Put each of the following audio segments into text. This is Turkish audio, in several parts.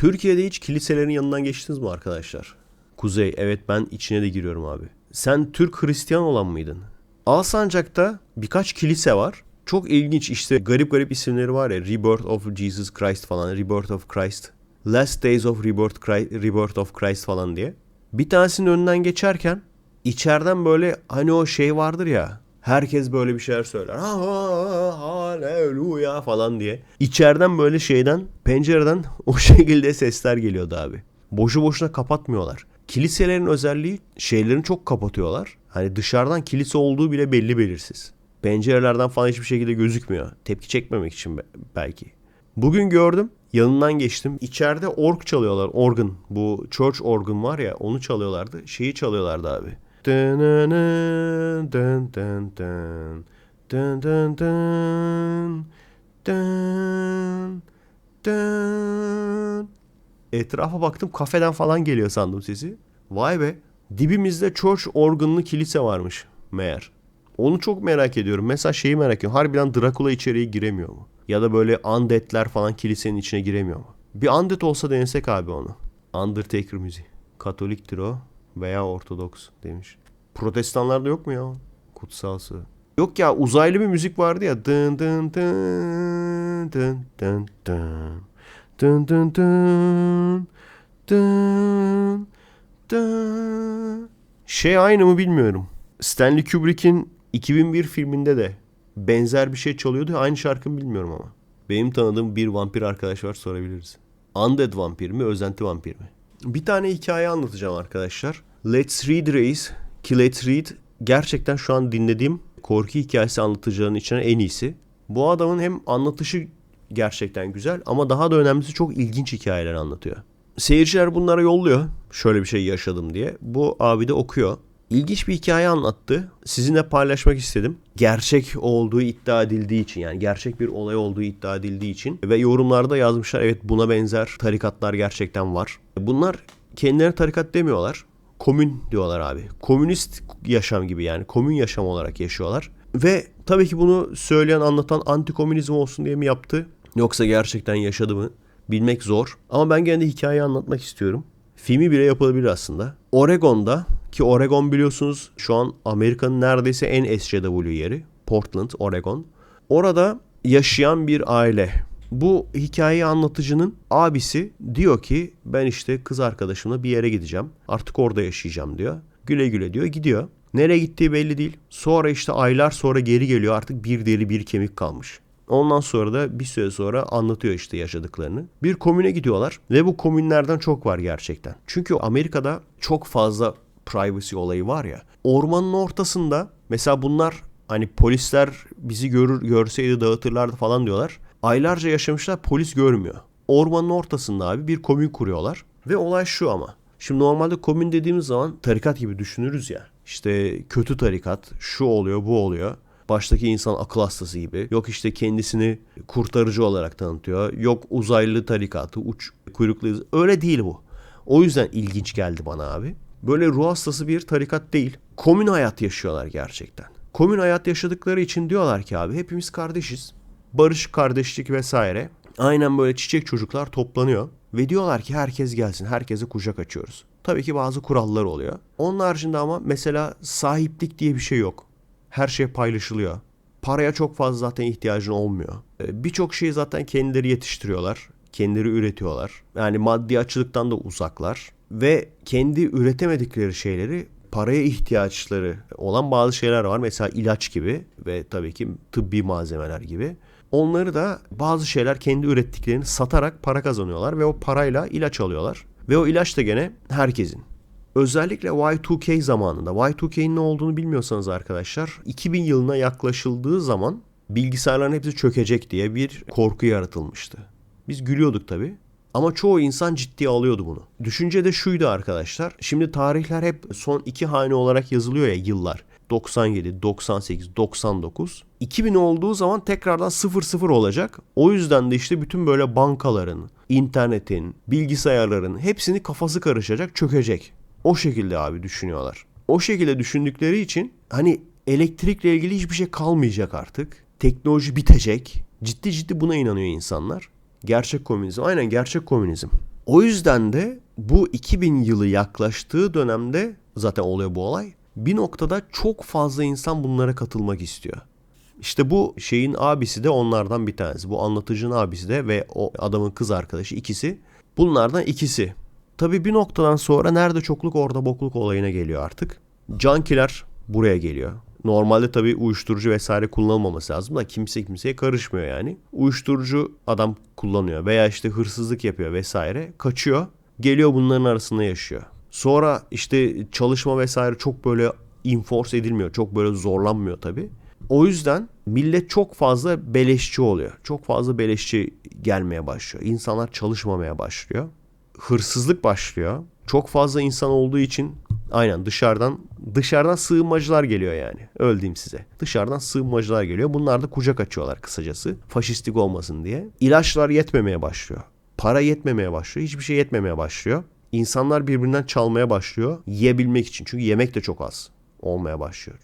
Türkiye'de hiç kiliselerin yanından geçtiniz mi arkadaşlar? Kuzey, evet ben içine de giriyorum abi. Sen Türk Hristiyan olan mıydın? Alsancak'ta birkaç kilise var. Çok ilginç işte garip garip isimleri var ya. Rebirth of Jesus Christ falan. Rebirth of Christ. Last Days of Rebirth, Christ, Rebirth of Christ falan diye. Bir tanesinin önünden geçerken içeriden böyle hani o şey vardır ya. Herkes böyle bir şeyler söyler. Ha, ha, haleluya falan diye. İçeriden böyle şeyden pencereden o şekilde sesler geliyordu abi. Boşu boşuna kapatmıyorlar. Kiliselerin özelliği şeylerini çok kapatıyorlar. Hani dışarıdan kilise olduğu bile belli belirsiz. Pencerelerden falan hiçbir şekilde gözükmüyor. Tepki çekmemek için be- belki. Bugün gördüm. Yanından geçtim. İçeride org çalıyorlar. Organ. Bu church organ var ya onu çalıyorlardı. Şeyi çalıyorlardı abi. Dın dın dın dın dın. Dın dın dın. Dın. Etrafa baktım kafeden falan geliyor sandım sesi. Vay be. Dibimizde church organlı kilise varmış meğer. Onu çok merak ediyorum. Mesela şeyi merak ediyorum. Harbiden Dracula içeriye giremiyor mu? Ya da böyle undeadler falan kilisenin içine giremiyor mu? Bir undead olsa denesek abi onu. Undertaker müziği. Katoliktir o veya Ortodoks demiş. Protestanlarda yok mu ya? Kutsal sıvı. Yok ya uzaylı bir müzik vardı ya. Dın dın dın dın dın dın. Dın dın dın. Dın dın. Şey aynı mı bilmiyorum. Stanley Kubrick'in 2001 filminde de benzer bir şey çalıyordu. Aynı şarkımı bilmiyorum ama. Benim tanıdığım bir vampir arkadaş var sorabiliriz. Undead vampir mi, özenti vampir mi? Bir tane hikaye anlatacağım arkadaşlar. Let's Read Reis ki Let's Read gerçekten şu an dinlediğim korku hikayesi anlatıcıların içine en iyisi. Bu adamın hem anlatışı gerçekten güzel ama daha da önemlisi çok ilginç hikayeler anlatıyor. Seyirciler bunlara yolluyor. Şöyle bir şey yaşadım diye. Bu abi de okuyor. İlginç bir hikaye anlattı. Sizinle paylaşmak istedim. Gerçek olduğu iddia edildiği için yani gerçek bir olay olduğu iddia edildiği için ve yorumlarda yazmışlar evet buna benzer tarikatlar gerçekten var. Bunlar kendilerine tarikat demiyorlar. Komün diyorlar abi. Komünist yaşam gibi yani komün yaşam olarak yaşıyorlar. Ve tabii ki bunu söyleyen anlatan antikomünizm olsun diye mi yaptı? Yoksa gerçekten yaşadı mı? Bilmek zor. Ama ben gene hikayeyi anlatmak istiyorum. Filmi bile yapılabilir aslında. Oregon'da ki Oregon biliyorsunuz şu an Amerika'nın neredeyse en SCW yeri. Portland, Oregon. Orada yaşayan bir aile. Bu hikayeyi anlatıcının abisi diyor ki ben işte kız arkadaşımla bir yere gideceğim. Artık orada yaşayacağım diyor. Güle güle diyor gidiyor. Nereye gittiği belli değil. Sonra işte aylar sonra geri geliyor artık bir deri bir kemik kalmış. Ondan sonra da bir süre sonra anlatıyor işte yaşadıklarını. Bir komüne gidiyorlar ve bu komünlerden çok var gerçekten. Çünkü Amerika'da çok fazla privacy olayı var ya. Ormanın ortasında mesela bunlar hani polisler bizi görür görseydi dağıtırlardı falan diyorlar. Aylarca yaşamışlar polis görmüyor. Ormanın ortasında abi bir komün kuruyorlar. Ve olay şu ama. Şimdi normalde komün dediğimiz zaman tarikat gibi düşünürüz ya. İşte kötü tarikat, şu oluyor, bu oluyor. Baştaki insan akıl hastası gibi. Yok işte kendisini kurtarıcı olarak tanıtıyor. Yok uzaylı tarikatı, uç kuyruklu. Öyle değil bu. O yüzden ilginç geldi bana abi. Böyle ruh hastası bir tarikat değil. Komün hayat yaşıyorlar gerçekten. Komün hayat yaşadıkları için diyorlar ki abi hepimiz kardeşiz. Barış, kardeşlik vesaire. Aynen böyle çiçek çocuklar toplanıyor. Ve diyorlar ki herkes gelsin, herkese kucak açıyoruz. Tabii ki bazı kurallar oluyor. Onun haricinde ama mesela sahiplik diye bir şey yok. Her şey paylaşılıyor. Paraya çok fazla zaten ihtiyacın olmuyor. Ee, Birçok şeyi zaten kendileri yetiştiriyorlar. Kendileri üretiyorlar. Yani maddi açılıktan da uzaklar. Ve kendi üretemedikleri şeyleri paraya ihtiyaçları olan bazı şeyler var. Mesela ilaç gibi ve tabii ki tıbbi malzemeler gibi. Onları da bazı şeyler kendi ürettiklerini satarak para kazanıyorlar ve o parayla ilaç alıyorlar. Ve o ilaç da gene herkesin. Özellikle Y2K zamanında, Y2K'nin ne olduğunu bilmiyorsanız arkadaşlar, 2000 yılına yaklaşıldığı zaman bilgisayarların hepsi çökecek diye bir korku yaratılmıştı. Biz gülüyorduk tabii. Ama çoğu insan ciddiye alıyordu bunu. Düşünce de şuydu arkadaşlar. Şimdi tarihler hep son iki hane olarak yazılıyor ya yıllar. 97, 98, 99. 2000 olduğu zaman tekrardan 00 olacak. O yüzden de işte bütün böyle bankaların, internetin, bilgisayarların hepsini kafası karışacak, çökecek. O şekilde abi düşünüyorlar. O şekilde düşündükleri için hani elektrikle ilgili hiçbir şey kalmayacak artık. Teknoloji bitecek. Ciddi ciddi buna inanıyor insanlar. Gerçek komünizm. Aynen gerçek komünizm. O yüzden de bu 2000 yılı yaklaştığı dönemde zaten oluyor bu olay. Bir noktada çok fazla insan bunlara katılmak istiyor. İşte bu şeyin abisi de onlardan bir tanesi. Bu anlatıcının abisi de ve o adamın kız arkadaşı ikisi. Bunlardan ikisi. Tabii bir noktadan sonra nerede çokluk orada bokluk olayına geliyor artık. Cankiler buraya geliyor. Normalde tabii uyuşturucu vesaire kullanılmaması lazım da kimse kimseye karışmıyor yani. Uyuşturucu adam kullanıyor veya işte hırsızlık yapıyor vesaire. Kaçıyor. Geliyor bunların arasında yaşıyor. Sonra işte çalışma vesaire çok böyle enforce edilmiyor. Çok böyle zorlanmıyor tabii. O yüzden millet çok fazla beleşçi oluyor. Çok fazla beleşçi gelmeye başlıyor. İnsanlar çalışmamaya başlıyor. Hırsızlık başlıyor. Çok fazla insan olduğu için aynen dışarıdan dışarıdan sığınmacılar geliyor yani. Öldüm size. Dışarıdan sığınmacılar geliyor. Bunlar da kucak açıyorlar kısacası. Faşistik olmasın diye. İlaçlar yetmemeye başlıyor. Para yetmemeye başlıyor. Hiçbir şey yetmemeye başlıyor. İnsanlar birbirinden çalmaya başlıyor. Yiyebilmek için. Çünkü yemek de çok az olmaya başlıyor.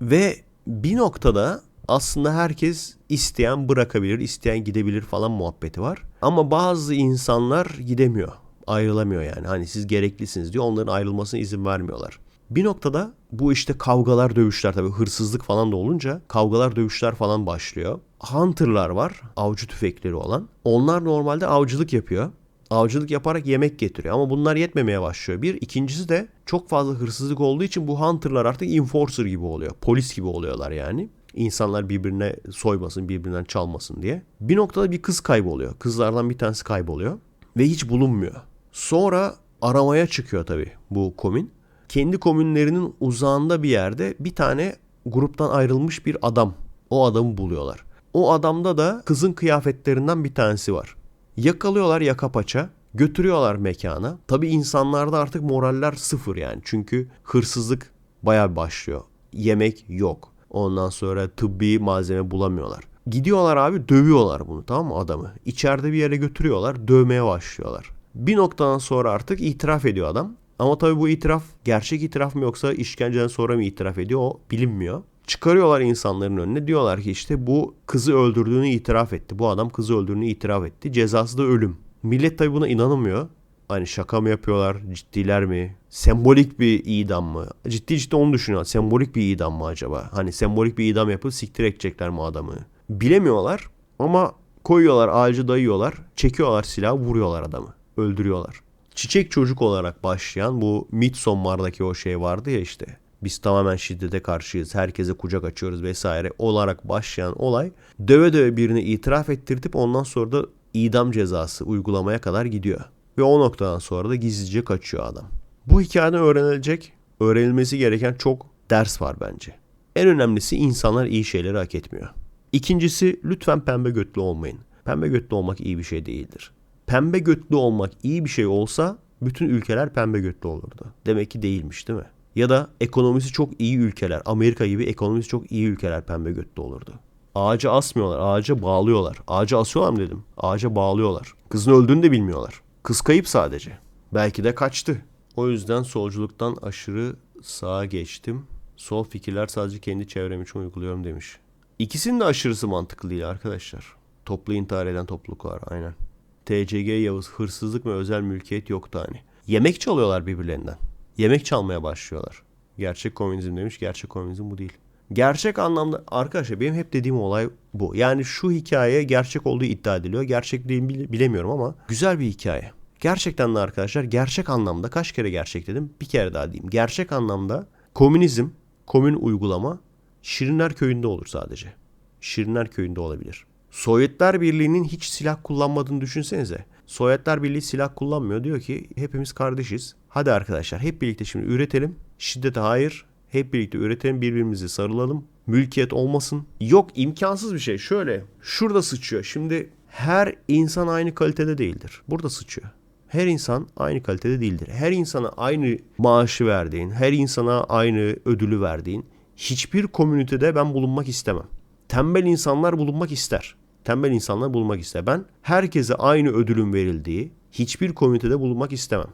Ve bir noktada aslında herkes isteyen bırakabilir, isteyen gidebilir falan muhabbeti var. Ama bazı insanlar gidemiyor. Ayrılamıyor yani. Hani siz gereklisiniz diyor. Onların ayrılmasına izin vermiyorlar. Bir noktada bu işte kavgalar, dövüşler tabii hırsızlık falan da olunca kavgalar, dövüşler falan başlıyor. Hunter'lar var, avcı tüfekleri olan. Onlar normalde avcılık yapıyor. Avcılık yaparak yemek getiriyor ama bunlar yetmemeye başlıyor. Bir, ikincisi de çok fazla hırsızlık olduğu için bu hunter'lar artık enforcer gibi oluyor. Polis gibi oluyorlar yani. İnsanlar birbirine soymasın, birbirinden çalmasın diye. Bir noktada bir kız kayboluyor. Kızlardan bir tanesi kayboluyor ve hiç bulunmuyor. Sonra aramaya çıkıyor tabii bu komün. Kendi komünlerinin uzağında bir yerde bir tane gruptan ayrılmış bir adam. O adamı buluyorlar. O adamda da kızın kıyafetlerinden bir tanesi var. Yakalıyorlar yaka paça. Götürüyorlar mekana. Tabi insanlarda artık moraller sıfır yani. Çünkü hırsızlık bayağı başlıyor. Yemek yok. Ondan sonra tıbbi malzeme bulamıyorlar. Gidiyorlar abi dövüyorlar bunu tamam mı adamı. İçeride bir yere götürüyorlar dövmeye başlıyorlar. Bir noktadan sonra artık itiraf ediyor adam. Ama tabii bu itiraf gerçek itiraf mı yoksa işkenceden sonra mı itiraf ediyor o bilinmiyor. Çıkarıyorlar insanların önüne diyorlar ki işte bu kızı öldürdüğünü itiraf etti. Bu adam kızı öldürdüğünü itiraf etti. Cezası da ölüm. Millet tabii buna inanamıyor. Hani şaka mı yapıyorlar, ciddiler mi? Sembolik bir idam mı? Ciddi ciddi onu düşünüyor. Sembolik bir idam mı acaba? Hani sembolik bir idam yapıp siktir edecekler mi adamı? Bilemiyorlar ama koyuyorlar ağacı dayıyorlar. Çekiyorlar silahı vuruyorlar adamı. Öldürüyorlar. Çiçek çocuk olarak başlayan bu Midsommar'daki o şey vardı ya işte. Biz tamamen şiddete karşıyız. Herkese kucak açıyoruz vesaire olarak başlayan olay döve döve birini itiraf ettirtip ondan sonra da idam cezası uygulamaya kadar gidiyor. Ve o noktadan sonra da gizlice kaçıyor adam. Bu hikayeden öğrenilecek, öğrenilmesi gereken çok ders var bence. En önemlisi insanlar iyi şeyleri hak etmiyor. İkincisi lütfen pembe götlü olmayın. Pembe götlü olmak iyi bir şey değildir. Pembe götlü olmak iyi bir şey olsa bütün ülkeler pembe götlü olurdu. Demek ki değilmiş değil mi? Ya da ekonomisi çok iyi ülkeler, Amerika gibi ekonomisi çok iyi ülkeler pembe götlü olurdu. Ağaca asmıyorlar, ağaca bağlıyorlar. Ağaca asıyorlar mı dedim? Ağaca bağlıyorlar. Kızın öldüğünü de bilmiyorlar. Kız kayıp sadece. Belki de kaçtı. O yüzden solculuktan aşırı sağa geçtim. Sol fikirler sadece kendi çevrem için uyguluyorum demiş. İkisinin de aşırısı mantıklı değil arkadaşlar. Toplu intihar eden topluluklar aynen. TCG Yavuz hırsızlık ve özel mülkiyet yoktu hani. Yemek çalıyorlar birbirlerinden. Yemek çalmaya başlıyorlar. Gerçek komünizm demiş. Gerçek komünizm bu değil. Gerçek anlamda arkadaşlar benim hep dediğim olay bu. Yani şu hikaye gerçek olduğu iddia ediliyor. Gerçek değil bilemiyorum ama güzel bir hikaye. Gerçekten de arkadaşlar gerçek anlamda kaç kere gerçek dedim bir kere daha diyeyim. Gerçek anlamda komünizm, komün uygulama Şirinler Köyü'nde olur sadece. Şirinler Köyü'nde olabilir. Sovyetler Birliği'nin hiç silah kullanmadığını düşünsenize. Sovyetler Birliği silah kullanmıyor. Diyor ki hepimiz kardeşiz. Hadi arkadaşlar hep birlikte şimdi üretelim. Şiddete hayır. Hep birlikte üretelim birbirimizi sarılalım. Mülkiyet olmasın. Yok imkansız bir şey. Şöyle şurada sıçıyor. Şimdi her insan aynı kalitede değildir. Burada sıçıyor. Her insan aynı kalitede değildir. Her insana aynı maaşı verdiğin, her insana aynı ödülü verdiğin hiçbir komünitede ben bulunmak istemem. Tembel insanlar bulunmak ister. Tembel insanlar bulunmak ister. Ben herkese aynı ödülün verildiği hiçbir komünitede bulunmak istemem.